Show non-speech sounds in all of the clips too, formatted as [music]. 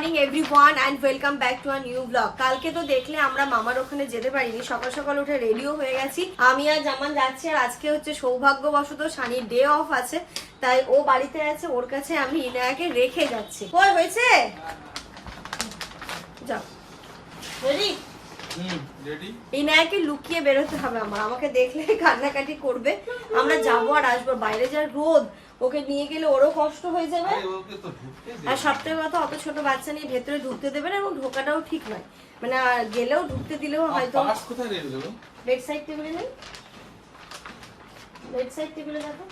Morning everyone and welcome back to a new blog কালকে তো দেখলে আমরা মামার ওখানে যেতে পারিনি। সকাল সকাল উঠে রেডিও হয়ে গেছি। আমি আর জামান যাচ্ছি আর আজকে হচ্ছে সৌভাগ্যবশত শানির ডে অফ আছে। তাই ও বাড়িতে আছে ওর কাছে আমি ইনায়াকে রেখে যাচ্ছি। কই হয়েছে? যাও। রেডি ইনায়াকে লুকিয়ে বেরোতে হবে আমার। আমাকে দেখলে কান্নাকাটি করবে। আমরা যাব আর আসব। বাইরে যা রোদ। ওকে নিয়ে গেলে ওরও কষ্ট হয়ে যাবে আর সবথেকে কথা অত ছোট বাচ্চা নিয়ে ভেতরে ঢুকতে দেবে না এবং ঢোকাটাও ঠিক নয় মানে আর গেলেও ঢুকতে দিলেও হয়তো কোথায় বেড সাইড টেবিলে নেই বেড সাইড টেবিলে দেখো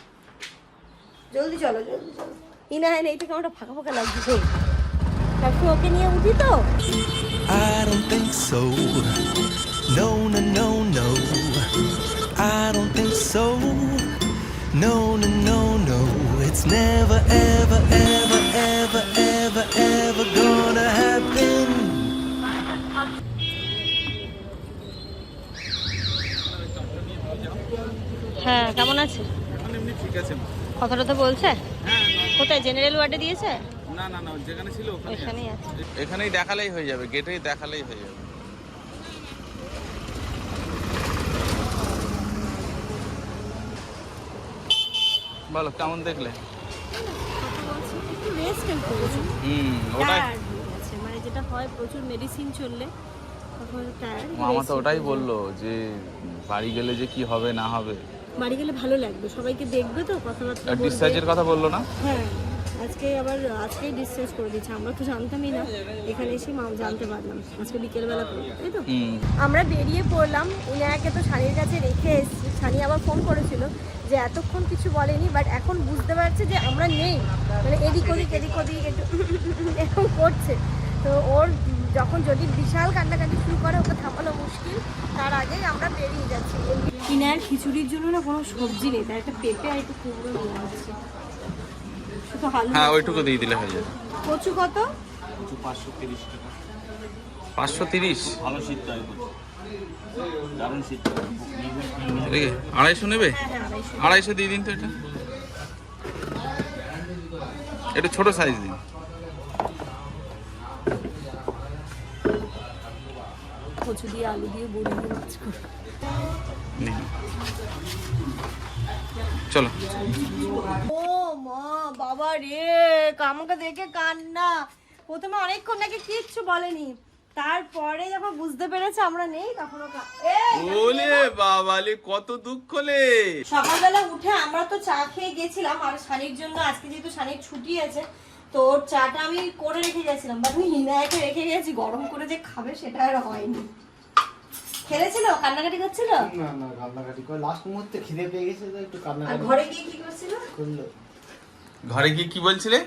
জলদি চলো জলদি চলো ইনা হয় না এই থেকে ফাঁকা ফাঁকা লাগছে তারপর ওকে নিয়ে উঠি তো I don't think so. No, no, no, no. I don't think so. No, no. Never, ever, ever, ever, ever, ever gonna happen. হ্যাঁ কেমন আছে এখন এমনি ঠিক আছে মা। কথাটা তো বলছে? হ্যাঁ কোথায় জেনারেল ওয়ার্ডে দিয়েছে? না না না যেখানে ছিল ওখানে ওইখানেই আছে। এখানেই দেখালেই হয়ে যাবে গেটেই দেখালেই হয়ে যাবে। বলো কেমন দেখলে? একটু হুম ওটাই। মানে যেটা হয় প্রচুর মেডিসিন চললে মামা তো ওটাই বলল যে বাড়ি গেলে যে কি হবে না হবে। বাড়ি গেলে ভালো লাগবে। সবাইকে দেখবে তো কথাবার্তা ডিসচার্জের কথা বলল না? হ্যাঁ। আজকে আবার আজকেই ডিসচার্জ করে দিচ্ছে আমরা তো জানতামই না। এখানে এসে মা জানতে পারলাম। আজকে বিকেলবেলা তাই তো? আমরা বেরিয়ে পড়লাম। ইনায়াকে তো শানির কাছে রেখে এসেছি। শানি আবার ফোন করেছিল যে এতক্ষণ কিছু বলেনি বাট এখন বুঝতে পারছে যে আমরা নেই। মানে এদিক ওদিক এদিক ওদিক একটু এরকম করছে। তো ওর যখন যদি বিশাল কান্নাকাটি শুরু করে ওকে থামানো মুশকিল। তার আগেই আমরা বেরিয়ে যাচ্ছি। ইনায়ার খিচুড়ির জন্য না কোনো সবজি নেই। তাই একটা পেঁপে আর একটু কুমড়ো নিয়ে আসছে। হ্যাঁ ওইটুকু দিয়ে দিলে হয়ে যাবে। কচু কত? পাঁচশো তিরিশ টাকা। পাঁচশো তিরিশ? ভালো শীত করছে দারুণ শীত। আড়াইশো নেবে? হ্যাঁ হ্যাঁ আড়াইশো। দিয়ে দিন তো এটা। একটু ছোট সাইজ দিন। কচু দিয়ে আলু দিয়ে বড়ি দিয়ে মাছ করে। চলো। মা বাবা রে আমাকে দেখে কান্না। প্রথমে অনেকক্ষণ নাকি কিচ্ছু বলেনি। তারপরে যখন বুঝতে পেরেছে আমরা নেই তখন ওলে বাবালে কত দুঃখ লে। সকালবেলা উঠে আমরা তো চা খেয়ে গেছিলাম আর শানির জন্য আজকে যেহেতু শানির ছুটি আছে তো ওর চাটা আমি করে রেখে গেছিলাম। বাট আমি হিনায়াকে রেখে গেছি গরম করে যে খাবে সেটা আর হয়নি। খেলেছিল? কান্নাকাটি করছিল? না না কান্নাকাটি করে লাস্ট মুহূর্তে খিদে পেয়ে গেছে তো একটু আর কান্নাকাটি ঘরে গিয়ে কি করছিল? করল। ঘরে গিয়ে কি বলছিলে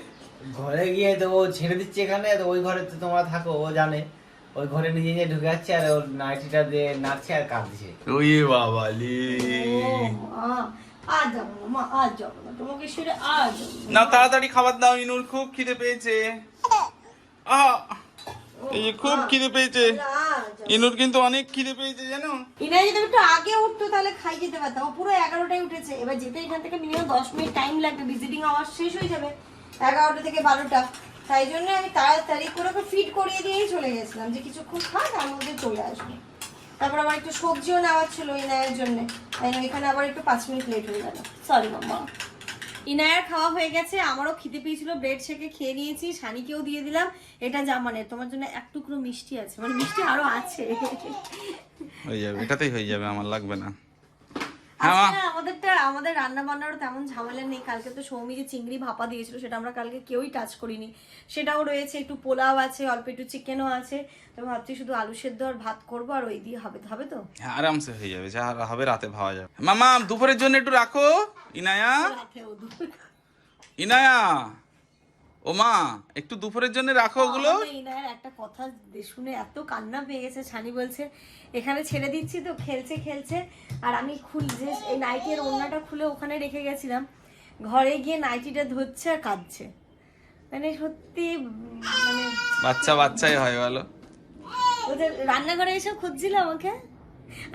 ঘরে গিয়ে তো ও ছেড়ে দিচ্ছে এখানে তো ওই ঘরে তো তোমরা থাকো ও জানে ওই ঘরে নিজে নিজে ঢুকে যাচ্ছে আর ওর নাইটিটা দিয়ে নাচছে আর কাঁদছে ওই বাবালে যাব না মা আজ যাব না তোমাকে সেরে আজ যাব না। না তাড়াতাড়ি খাবার দাও ইনুর খুব খিদে পেয়েছে আহ! এই যে খুব খিদে পেয়েছে। ইনুর কিন্তু অনেক খিদে পেয়েছে, জানো? ইনাই যদি একটু আগে উঠতো, তাহলে খাই যেতে পারতাম। পুরো এগারোটায় উঠেছে। এবার যেতে এখান থেকে মিনিমাম দশ মিনিট টাইম লাগবে। ভিজিটিং আওয়ার শেষ হয়ে যাবে এগারোটা থেকে বারোটা। তাই জন্য আমি তাড়াতাড়ি করে ওকে ফিট করিয়ে দিয়েই চলে গেছিলাম যে কিছুক্ষণ খা তার মধ্যে চলে আসবে। তারপর আমার একটু সবজিও নেওয়ার ছিল ইনায়ের জন্য। তাই এখানে আবার একটু পাঁচ মিনিট লেট হয়ে গেল। Sorry mamma. ইনায়ার খাওয়া হয়ে গেছে আমারও খিদে পেয়েছিল ব্রেড শেকে খেয়ে নিয়েছি সানিকেও দিয়ে দিলাম। এটা জামানের তোমার জন্য এক টুকরো মিষ্টি আছে মানে মিষ্টি আরও আছে। হয়ে যাবে এটাতেই হয়ে যাবে আমার লাগবে না আমাদেরটা আমাদের রান্না বান্নারও তেমন ঝামেলা নেই। কালকে তো সৌমি যে চিংড়ি ভাপা দিয়েছিল সেটা আমরা কালকে কেউই টাচ করিনি। সেটাও রয়েছে একটু পোলাও আছে অল্প একটু চিকেনও আছে। তো ভাবছি শুধু আলু সেদ্ধ আর ভাত করব আর ওই দিয়ে হবে হবে তো? হ্যাঁ আরামসে হয়ে যাবে যা হবে রাতে ভাবা যাবে। মামা দুপুরের জন্য একটু রাখো ইনায়া। ইনায়া। ও মা একটু দুপুরের জন্য রাখো ওগুলো? একটা কথা শুনে এত কান্না পেয়ে গেছে ছানি বলছে এখানে ছেড়ে দিচ্ছি তো খেলছে খেলছে। আর আমি খুল যে এই নাইটির ওড়নাটা খুলে ওখানে রেখে গেছিলাম ঘরে গিয়ে নাইটিটা ধরছে আর কাঁদছে। মানে সত্যি মানে বাচ্চা বাচ্চাই হয় বলো। ওদের রান্নাঘরে এসে খুঁজছিল আমাকে?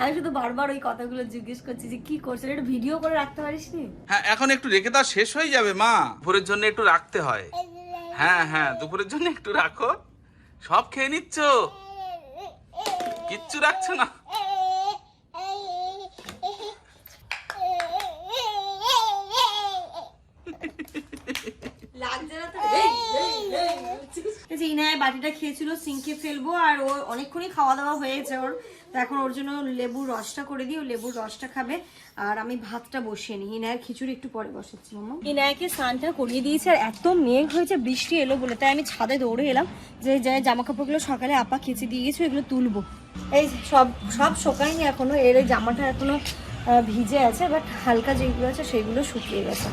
আমি শুধু বারবার ওই কথাগুলো জিজ্ঞেস করছি যে কি করছে? এটা ভিডিও করে রাখতে পারিস নি হ্যাঁ এখন একটু রেখে দাও শেষ হয়ে যাবে মা। ভোরের জন্য একটু রাখতে হয়। হ্যাঁ হ্যাঁ দুপুরের জন্য একটু রাখো। সব খেয়ে নিচ্ছ? কিচ্ছু রাখছো না? লাগছে না তো? এই, এই, এই, এই। যে ইনায় বাটিটা খেয়েছিল সিঙ্কে ফেলব আর ও অনেকক্ষণই খাওয়া দাওয়া হয়েছে ওর। তো এখন ওর জন্য লেবুর রসটা করে দিই, ও লেবুর রসটা খাবে। আর আমি ভাতটা বসিয়ে নিই। ইনায়ের খিচুড়ি একটু পরে বসাচ্ছি, মামা। ইনায়কে স্নানটা করিয়ে দিয়েছে, আর এত মেঘ হয়েছে, বৃষ্টি এলো বলে। তাই আমি ছাদে দৌড়ে এলাম, যে যে জামা কাপড়গুলো সকালে আপা কেচে দিয়ে গেছে এগুলো তুলবো। এই সব সব শোকায়নি এখনও, এর জামাটা এখনও ভিজে আছে, বাট হালকা যেগুলো আছে, সেগুলো শুকিয়ে গেছে।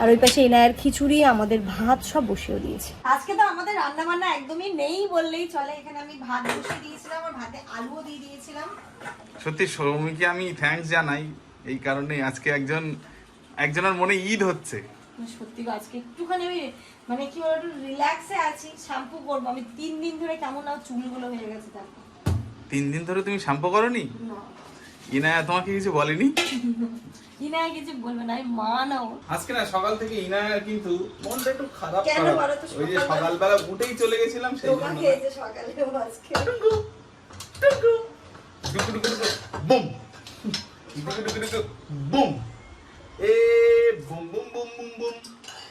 আর ওই পাশে এনায়ের খিচুড়ি আমাদের ভাত সব বসিয়ে দিয়েছে। আজকে তো আমাদের রান্না বান্না একদমই নেই বললেই চলে। এখানে আমি ভাত বসিয়ে দিয়েছিলাম আর ভাতে আলুও দিয়ে দিয়েছিলাম। সত্যি সৌমিকে আমি থ্যাঙ্কস জানাই। এই কারণে আজকে একজন একজনের মনে ঈদ হচ্ছে। সত্যি গো, আজকে একটুখানি আমি মানে কি বলব একটু রিল্যাক্সে আছি। শ্যাম্পু করব। আমি তিন দিন ধরে কেমন না চুলগুলো হয়ে গেছে তারপর তিন দিন ধরে তুমি শ্যাম্পু করনি? ইনায়া তোমাকে কিছু বলেনি? [laughs] ইনায় কিছু বলবে না আমি মা না আজকে না সকাল থেকে ইনায়ার কিন্তু মনটা একটু খারাপ কেন বলো তো ওই যে সকালবেলা- উঠেই চলে গেছিলাম সেই জন্য খেয়েছে সকালে আজকে। ডুকু ডুকু, বুম। ডুকু ডুকু ডুকু, বুম। এ বুম বুম বুম বুম বুম।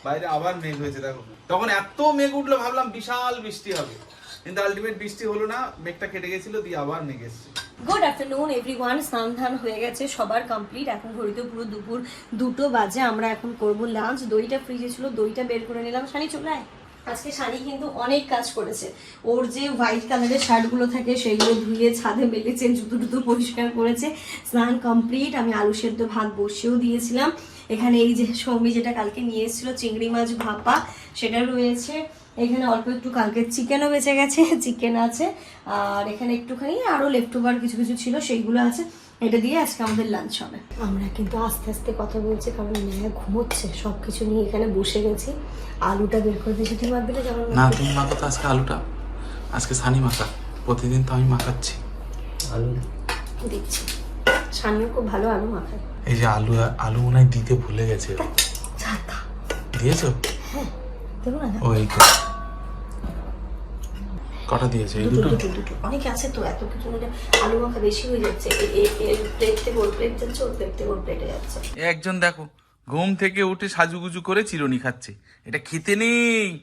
বাইরে আবার মেঘ হয়েছে দেখো। তখন এত মেঘ উঠল ভাবলাম বিশাল বৃষ্টি হবে। কিন্তু আলটিমেট বৃষ্টি হলো না, মেঘটা কেটে গেছিল, দিয়ে আবার মেঘ এসছে। গুড আফটারনুন এভরিওয়ান স্নান ধান হয়ে গেছে, সবার কমপ্লিট এখন ঘড়িতে পুরো দুপুর দুটো বাজে, আমরা এখন করব লাঞ্চ দইটা ফ্রিজে ছিল, দইটা বের করে নিলাম। শানি, চলে আজকে শানি কিন্তু অনেক কাজ করেছে। ওর যে হোয়াইট কালারের শার্টগুলো থাকে, সেগুলো ধুয়ে ছাদে মেলেছে, জুতো টুতো পরিষ্কার করেছে। স্নান কমপ্লিট আমি আলু সেদ্ধ ভাত বসিয়েও দিয়েছিলাম। এখানে এই যে সৌমি যেটা কালকে নিয়ে এসেছিল, চিংড়ি মাছ ভাপা, সেটা রয়েছে। এখানে অল্প একটু কালকে চিকেনও বেঁচে গেছে [laughs] চিকেন আছে আর এখানে একটুখানি আরও লেফট ওভার কিছু কিছু ছিল সেইগুলো আছে। এটা দিয়ে আজকে আমাদের লাঞ্চ হবে। আমরা কিন্তু আস্তে আস্তে কথা বলছি কারণ মেয়ে ঘুমোচ্ছে সব কিছু নিয়ে এখানে বসে গেছি। আলুটা বের করে দিয়েছি মাখবি না যেমন না তুমি মাখো তো আজকে আলুটা। আজকে সানি মাখা প্রতিদিন তো আমি মাখাচ্ছি। আলু? দিচ্ছি। সানিও খুব ভালো আলু মাখায়। এই যে আলু আলু মনে হয় দিতে ভুলে গেছে। দিয়েছ? দেবো না ওই তো। কটা দিয়েছ? এই দুটো দুটো? দুটো দুটো। অনেকে আছে তো এত কিছু নিলে আলু মাখা বেশি হয়ে যাচ্ছে। এ- এ- এর প্লেট থেকে ওর প্লেট যাচ্ছে ওর প্লেট থেকে ওর প্লেটে যাচ্ছে। একজন দেখো ঘুম থেকে উঠে সাজুগুজু করে চিরুনি খাচ্ছে। এটা খেতে নেই।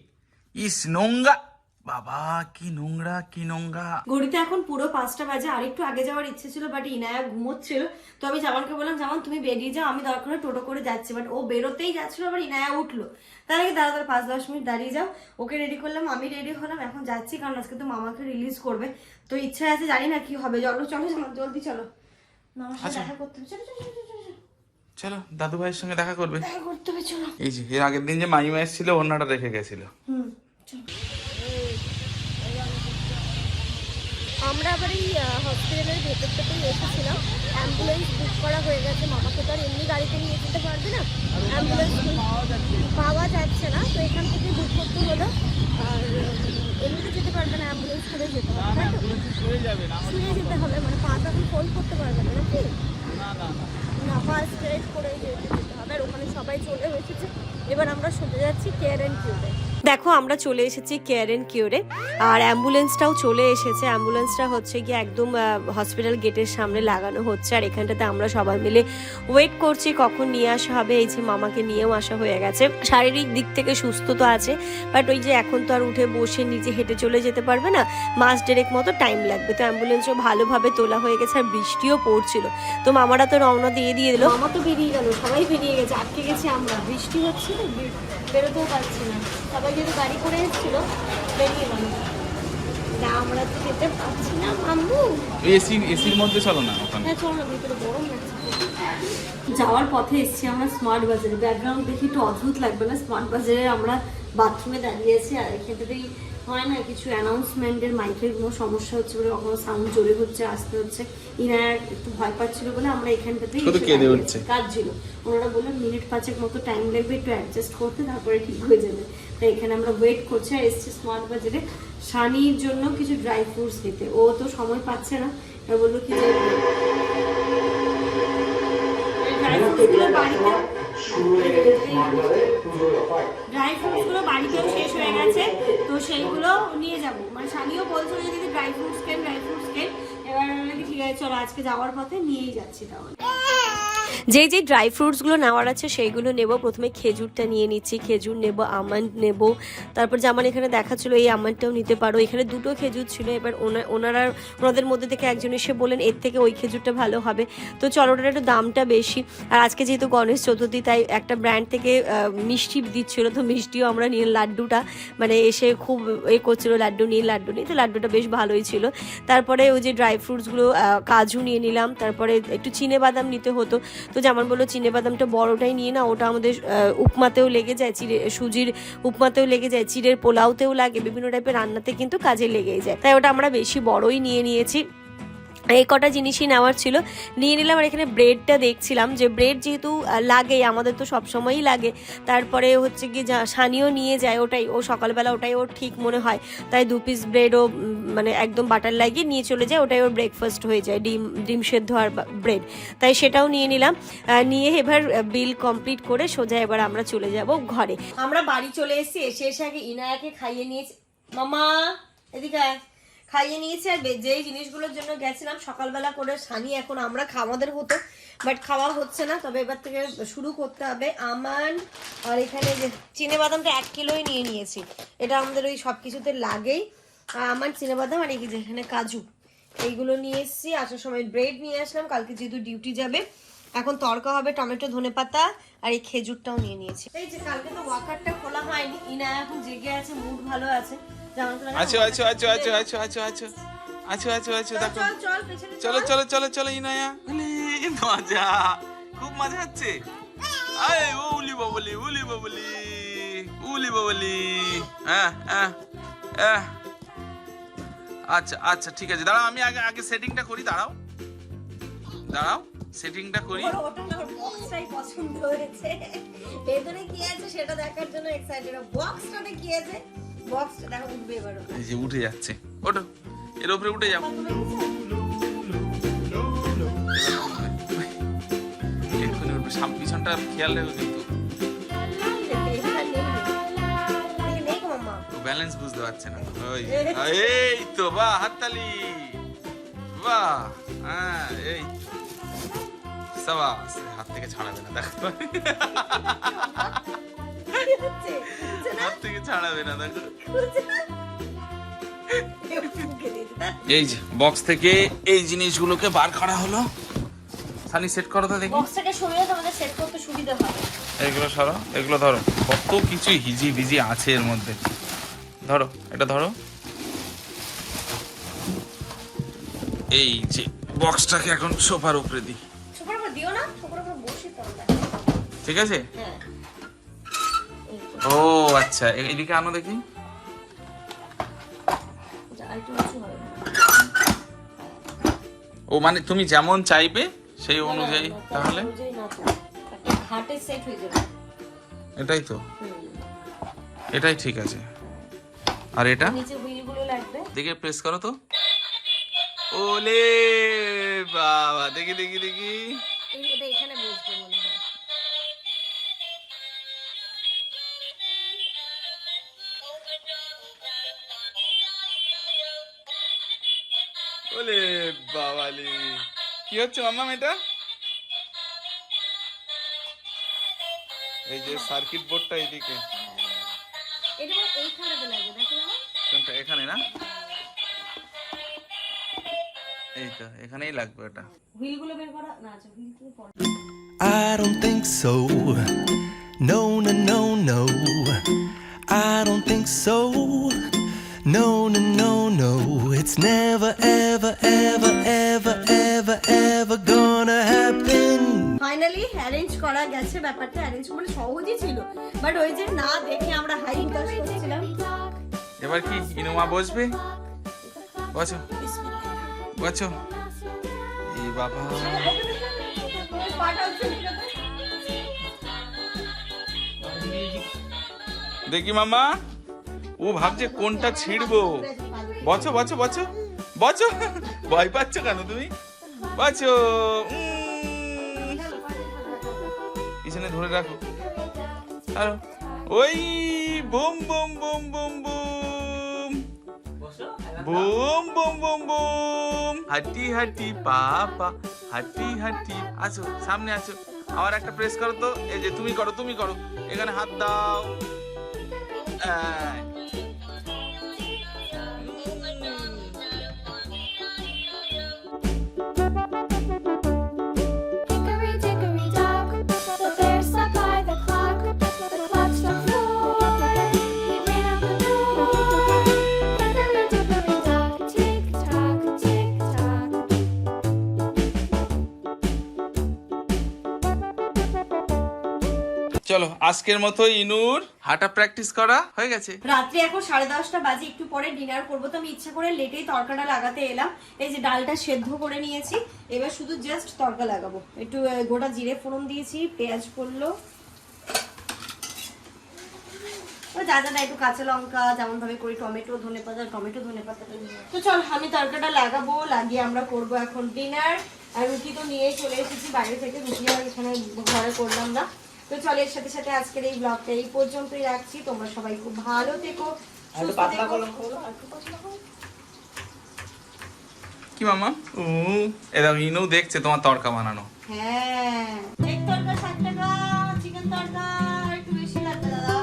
ইস নোংরা। বাবা কি নোংরা কি নোংরা। ঘড়িতে এখন পুরো পাঁচটা বাজে আর একটু আগে যাওয়ার ইচ্ছে ছিল বাট ইনায়া ঘুমোচ্ছিল। তো আমি জামানকে বললাম জামান তুমি বেরিয়ে যাও আমি দরকার টোটো করে যাচ্ছি। বাট ও বেরোতেই যাচ্ছিল আবার ইনায়া উঠল। তার আগে দাঁড়া পাঁচ দশ মিনিট দাঁড়িয়ে যাও। ওকে রেডি করলাম আমি রেডি হলাম এখন যাচ্ছি কারণ আজকে তো মামাকে রিলিজ করবে। তো ইচ্ছা আছে জানি না কি হবে। চলো চলো জামান জলদি চলো। মামার সাথে আচ্ছা। দেখা করতে হবে। চলো চলো চলো, চলো, চলো। চলো দাদু ভাইয়ের সঙ্গে দেখা করবে। দেখা করতে হবে চলো। এই যে এর আগের দিন যে মাইমা এসেছিল অন্যটা রেখে গেছিল। হুম চলো। আমরা আবার এই হসপিটালের ভেতরটাতেই এসেছিলাম। অ্যাম্বুলেন্স বুক করা হয়ে গেছে। মামাকে তো আর এমনি গাড়িতে নিয়ে যেতে পারবে না। অ্যাম্বুলেন্স পাওয়া যাচ্ছে না। তো এখান থেকে বুক করতে হলো। আর এমনিতে যেতে পারবে না অ্যাম্বুলেন্স করে যেতে হবে, তাই তো? শুয়ে যেতে হবে মানে পাটা এখন ফোন করতে পারবে না, নাকি? না ফার্স্ট এড করে যেতে হবে। আর ওখানে সবাই চলে এসেছে। এবার আমরা সোজা যাচ্ছি কেয়ার অ্যান্ড কিউরে দেখো, আমরা চলে এসেছি কেয়ার অ্যান্ড কিউরে আর অ্যাম্বুলেন্সটাও চলে এসেছে। অ্যাম্বুলেন্সটা হচ্ছে কি একদম হসপিটাল গেটের সামনে লাগানো হচ্ছে। আর এখানটাতে আমরা সবাই মিলে ওয়েট করছি, কখন নিয়ে আসা হবে। এই যে মামাকে নিয়েও আসা হয়ে গেছে। শারীরিক দিক থেকে সুস্থ তো আছে বাট ওই যে এখন তো আর উঠে বসে নিজে হেঁটে চলে যেতে পারবে না। মাস ডেরেক মতো টাইম লাগবে। তো অ্যাম্বুলেন্সও ভালোভাবে তোলা হয়ে গেছে আর বৃষ্টিও পড়ছিল। তো মামারা তো রওনা দিয়ে দিয়ে দিল মামা তো বেরিয়ে গেল, সবাই বেরিয়ে গেছে, আটকে গেছি আমরা। বৃষ্টি হচ্ছে বেরোতেও পারছি না। সবাই যদি গাড়ি করে এসেছিল বেরিয়ে গেল। না আমরা তো যেতে পারছি না মাম্মু। এসি এসির মধ্যে চলো না ওখানে। হ্যাঁ চলো না ভিতরে গরম লাগছে। যাওয়ার পথে এসেছি আমরা স্মার্ট বাজারে। ব্যাকগ্রাউন্ড দেখি একটু অদ্ভুত লাগবে না? স্মার্ট বাজারে আমরা বাথরুমে দাঁড়িয়ে আছি আর এক্ষেত্রেই হয় না কিছু অ্যানাউন্সমেন্টের মাইকের কোনো সমস্যা হচ্ছে বলে কখনো সাউন্ড জোরে হচ্ছে আসতে হচ্ছে। ইনারা একটু ভয় পাচ্ছিল বলে আমরা এখানটাতেই। কাজ ছিল ওনারা বললেন মিনিট পাঁচেক মতো টাইম লাগবে একটু অ্যাডজাস্ট করতে তারপরে ঠিক হয়ে যাবে। এখানে আমরা ওয়েট করছি আর এসছি স্মার্ট বাজারে। শানির জন্য কিছু ড্রাই ফ্রুটস নিতে। ও তো সময় পাচ্ছে না। এবার বলল কি যে ড্রাই ফ্রুটসগুলো বাড়িতে ড্রাই ফ্রুটসগুলো বাড়িতেও শেষ হয়ে গেছে। তো সেইগুলো নিয়ে যাব। মানে বলছিল যে দিদি ড্রাই ফ্রুটস কেন ড্রাই ফ্রুটস কেন? এবার ঠিক আছে চলো আজকে যাওয়ার পথে নিয়েই যাচ্ছি তাহলে। যেই যে ড্রাই ফ্রুটসগুলো নেওয়ার আছে সেইগুলো নেব। প্রথমে খেজুরটা নিয়ে নিচ্ছি। খেজুর নেব, আমন্ড নেব। তারপর যেমন এখানে দেখাচ্ছিল, এই আমন্ডটাও নিতে পারো। এখানে দুটো খেজুর ছিল, এবার ওনা- ওনারা ওনাদের মধ্যে থেকে একজন এসে বললেন, এর থেকে ওই খেজুরটা ভালো হবে। তো চলো, ওটার একটু দামটা বেশি। আর আজকে যেহেতু গণেশ চতুর্থী, তাই একটা ব্র্যান্ড থেকে মিষ্টি দিচ্ছিল। তো মিষ্টিও আমরা নিয়ে, লাড্ডুটা। মানে এসে খুব এ করছিল, লাড্ডু নিয়ে লাড্ডু নিয়ে। তো লাড্ডুটা বেশ ভালোই ছিল। তারপরে ওই যে ড্রাই ফ্রুটসগুলো কাজু নিয়ে নিলাম। তারপরে একটু চিনে বাদাম নিতে হতো। তো যেমন বলল চিনে বাদামটা বড়টাই নিয়ে না ওটা আমাদের উপমাতেও লেগে যায় চিড়ে সুজির উপমাতেও লেগে যায় চিড়ের পোলাওতেও লাগে, বিভিন্ন টাইপের রান্নাতে কিন্তু কাজে লেগেই যায়। তাই ওটা আমরা বেশি বড়ই নিয়ে নিয়েছি। এই কটা জিনিসই নেওয়ার ছিল। নিয়ে নিলাম আর এখানে ব্রেডটা দেখছিলাম যে ব্রেড যেহেতু লাগে আমাদের তো সবসময়ই লাগে। তারপরে হচ্ছে কি সানিও নিয়ে যায় ওটাই, ও সকালবেলা ওটাই ওর ঠিক মনে হয়। তাই দু পিস ব্রেডও মানে একদম বাটার লাগিয়ে নিয়ে চলে যায়, ওটাই ওর ব্রেকফাস্ট হয়ে যায়, ডিম ডিম সেদ্ধ আর ব্রেড তাই সেটাও নিয়ে নিলাম। নিয়ে এবার বিল কমপ্লিট করে সোজা এবার আমরা চলে যাব ঘরে। আমরা বাড়ি চলে এসেছি, এসে এসে আগে ইনায়াকে খাইয়ে নিয়েছি। মামা, এদিকে। খাইয়ে নিয়েছি আর যেই জিনিসগুলোর জন্য গেছিলাম, সকালবেলা করে সানি এখন আমরা খাওয়াদের হতো বাট খাওয়া হচ্ছে না। তবে এবার থেকে শুরু করতে হবে। আমান, আর এখানে যে চিনে বাদামটা এক কিলোই নিয়ে নিয়েছি। এটা আমাদের ওই সব কিছুতে লাগেই। আমার চিনে বাদাম, আর এই যে এখানে কাজু। এইগুলো নিয়ে এসেছি। আসার সময় ব্রেড নিয়ে আসলাম। কালকে যেহেতু ডিউটি যাবে, এখন তড়কা হবে টমেটো, ধনে পাতা, আর এই খেজুরটাও নিয়ে নিয়েছি। এই যে কালকে তো ওয়াকারটা খোলা হয়নি। ইনা এখন জেগে আছে মুড ভালো আছে। আছো আছো আছো আছো আছো আছো আছো আছো আছো আছো দেখো। চল চল চলো চলো। ইনায়া। মজা। খুব মজা হচ্ছে। আয় ও উলি বাবলি উলি বাবলি উলি বাবলি। হ্যাঁ হ্যাঁ হ্যাঁ। আচ্ছা আচ্ছা ঠিক আছে। দাঁড়াও আমি আগে আগে সেটিংটা করি দাঁড়াও। দাঁড়াও সেটিংটা করি। ওটা না বক্সটাই পছন্দ হয়েছে। ভেতরে কি আছে সেটা দেখার জন্য এক্সাইটেড বক্সটাতে কি আছে? বক্সটা দেখো উঠবে এবার এই যে উঠে যাচ্ছে। ওটো এর উপরে উঠে যাও। এক্ষুনি উঠবে। সাম পিছনটা খেয়াল রেখো কিন্তু। ব্যালেন্স বুঝতে পারছে না। ওই এই তো বাহ হাততালি। বাহ হ্যাঁ এই সাবাস হাত থেকে ছাড়াবে না দেখো। হাত থেকে ছাড়াবে না দেখো। এই যে বক্স থেকে এই জিনিসগুলোকে বার করা হলো। সানি সেট করো তো দেখি। বক্সটাকে সরিয়ে তোমাদের সেট করতে সুবিধা হবে এগুলো সরো এগুলো ধরো। কত কিছু হিজি বিজি আছে এর মধ্যে। ধরো এটা ধরো। এই যে বক্সটাকে এখন সোফার উপরে দিই। সুপার উপর দিও না সুপার উপর বসি তো ঠিক আছে? হ্যাঁ। ও আচ্ছা। এদিকে আনো দেখি। ও মানে তুমি যেমন চাইবে সেই অনুযায়ী তাহলে? এটাই তো। এটাই ঠিক আছে। আর এটা? দেখে প্রেস করো তো। ওলে বাবা দেখি দেখি দেখি। এটা এখানে বসবে কি হচ্ছে মাম্মাম এটা এই যে সার্কিট বোর্ডটা এদিকে এটা মানে কোনটা এখানে না এই তো এখানেই লাগবে এটা হুইলগুলো বের করা না আচ্ছা পরে I don't think so. No, no, no, no. I don't think so. No, no, no, no. It's never, ever, ever, ever, ever, arrange করা গেছে, ব্যাপারটা অ্যারেঞ্জ মানে সহজই ছিল। বাট ওই যে না দেখে আমরা হাই ইন্টারেস্ট করছিলাম। এবার কি ইনোমা বসবে? বসো। বসো। এই বাবা। দেখি মামা ও ভাবছে কোনটা ছিড়বো। বছো বছো বছো বছো ভয় পাচ্ছ কেন তুমি? বছো উম। ধরে রাখো। আর। ওই বুম বুম বুম বুম বুম। বুম বুম বুম বুম। হাঁটি হাঁটি পা পা। হাঁটি হাঁটি। আসো সামনে আসো। আবার একটা প্রেস করো তো। এই যে তুমি করো তুমি করো। এখানে হাত দাও। চলো, আজকের মতো ইনুর হাঁটা প্র্যাকটিস করা হয়ে গেছে। রাত্রে এখন সাড়ে দশটা বাজে, একটু পরে ডিনার করব। তো আমি ইচ্ছা করে লেটেই তরকাটা লাগাতে এলাম। এই যে ডালটা সেদ্ধ করে নিয়েছি, এবার শুধু জাস্ট তরকা লাগাবো। একটু গোটা জিরে ফোড়ন দিয়েছি, পেঁয়াজ পড়ল। যা যা না একটু কাঁচা লঙ্কা যেমন ভাবে করি, টমেটো, ধনে পাতা, টমেটো, ধনে পাতা তো চল, আমি তরকাটা লাগাবো, লাগিয়ে আমরা করব এখন ডিনার আর রুটি তো নিয়েই চলে এসেছি, বাইরে থেকে রুটি আর এখানে ঘরে করলাম না। তো চল এর সাথে সাথে আজকের এই ব্লগটা এই পর্যন্তই রাখছি। তোমরা সবাই খুব ভালো থেকো। কি মামা? ও এ দেখো ইনু দেখছে তোমার তরকা বানানো। হ্যাঁ। এক তরকা ষাট টাকা চিকেন তরকা একটু বেশি লাগবে দাদা।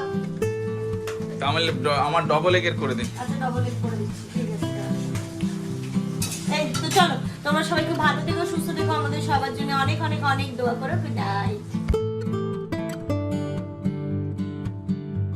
তাহলে আমার ডবল এগের করে দিন আচ্ছা ডবল এগ করে দিচ্ছি ঠিক আছে। এই তো চলো তোমরা সবাই খুব ভালো থেকো সুস্থ থেকো। আমাদের সবার জন্য অনেক অনেক অনেক দোয়া করো। Good night